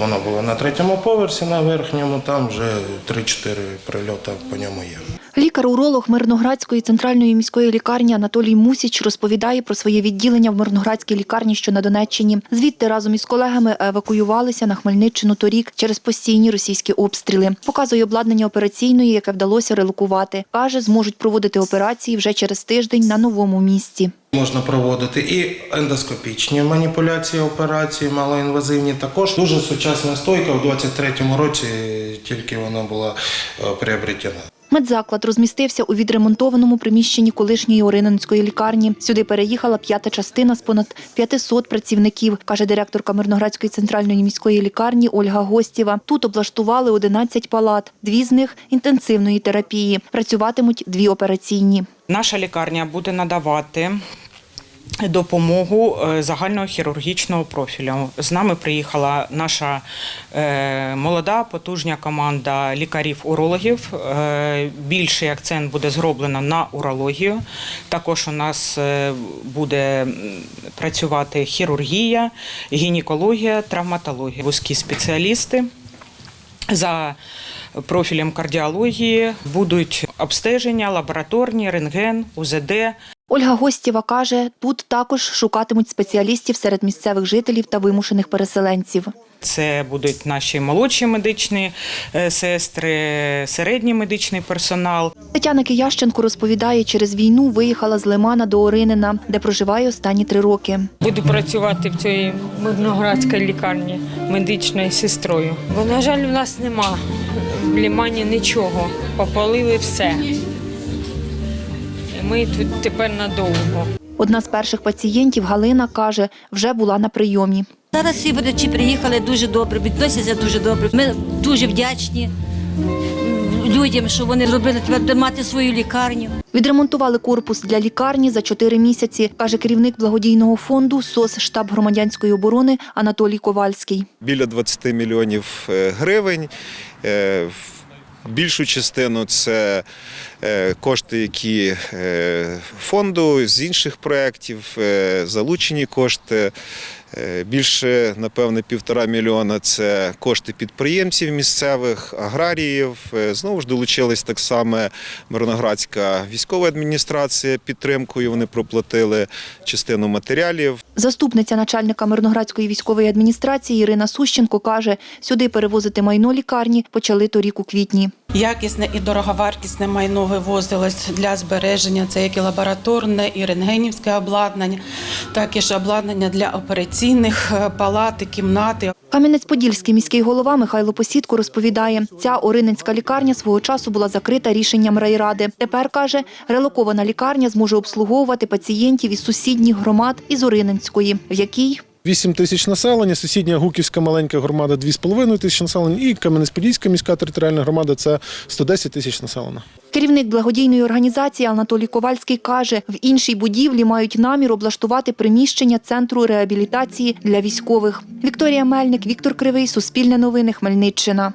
Вона була на третьому поверсі, на верхньому, там вже 3-4 прильоти по ньому є. Лікар-уролог Мирноградської центральної міської лікарні Анатолій Мусіч розповідає про своє відділення в Мирноградській лікарні, що на Донеччині. Звідти разом із колегами евакуювалися на Хмельниччину торік через постійні російські обстріли. Показує обладнання операційної, яке вдалося релокувати. Каже, зможуть проводити операції вже через тиждень на новому місці. Можна проводити і ендоскопічні маніпуляції, операції, малоінвазивні. Також дуже сучасна стойка. У 23-му році тільки вона була е, приобретена. Медзаклад розмістився у відремонтованому приміщенні колишньої Орининської лікарні. Сюди переїхала п'ята частина з понад 500 працівників, каже директорка Мирноградської центральної міської лікарні Ольга Гостєва. Тут облаштували 11 палат, дві з них інтенсивної терапії. Працюватимуть дві операційні. Наша лікарня буде надавати допомогу е, загального хірургічного профілю. З нами приїхала наша е, молода потужня команда лікарів-урологів. Е, Більший акцент буде зроблено на урологію. Також у нас буде працювати хірургія, гінекологія, травматологія, вузькі спеціалісти. За профілем кардіології будуть обстеження, лабораторні, рентген, УЗД. Ольга Гостєва каже, тут також шукатимуть спеціалістів серед місцевих жителів та вимушених переселенців. Це будуть наші молодші медичні е, сестри, середній медичний персонал. Тетяна Киященко розповідає, через війну виїхала з Лимана до Оринина, де проживає останні три роки. Буду працювати в цій Мирноградській лікарні медичною сестрою. Бо, на жаль, у нас нема в лімані нічого. Попалили все. І ми тут тепер надовго. Одна з перших пацієнтів Галина каже, вже була на прийомі. Зараз всі врачі приїхали дуже добре, відносяться дуже добре. Ми дуже вдячні людям, що вони зробили мати свою лікарню. Відремонтували корпус для лікарні за чотири місяці, каже керівник благодійного фонду СОС штаб громадянської оборони Анатолій Ковальський. біля 20 мільйонів е, гривень. Е, Більшу частину це кошти, які е, фонду з інших проєктів, е, залучені кошти. Е, Більше, напевне, півтора мільйона це кошти підприємців місцевих, аграріїв. Е, Знову ж долучилась так само Мирноградська військова адміністрація підтримкою. Вони проплатили частину матеріалів. Заступниця начальника Мирноградської військової адміністрації Ірина Сущенко каже, сюди перевозити майно лікарні почали торік у квітні. Якісне і дороговартісне майно вивозилось для збереження. Це як і лабораторне, і рентгенівське обладнання, так і ж обладнання для операційних е, палат кімнати. Кам'янець-Подільський міський голова Михайло Посідко розповідає, ця Орининська лікарня свого часу була закрита рішенням райради. Тепер, каже, релокована лікарня зможе обслуговувати пацієнтів із сусідніх громад із Орининської, в якій 8 тисяч населення, сусідня Гуківська маленька громада 2,5 тисяч населення і Кам'янець-Подільська міська територіальна громада це 110 тисяч населення. Керівник благодійної організації Анатолій Ковальський каже, в іншій будівлі мають намір облаштувати приміщення центру реабілітації для військових. Вікторія Мельник, Віктор Кривий, Суспільне новини, Хмельниччина.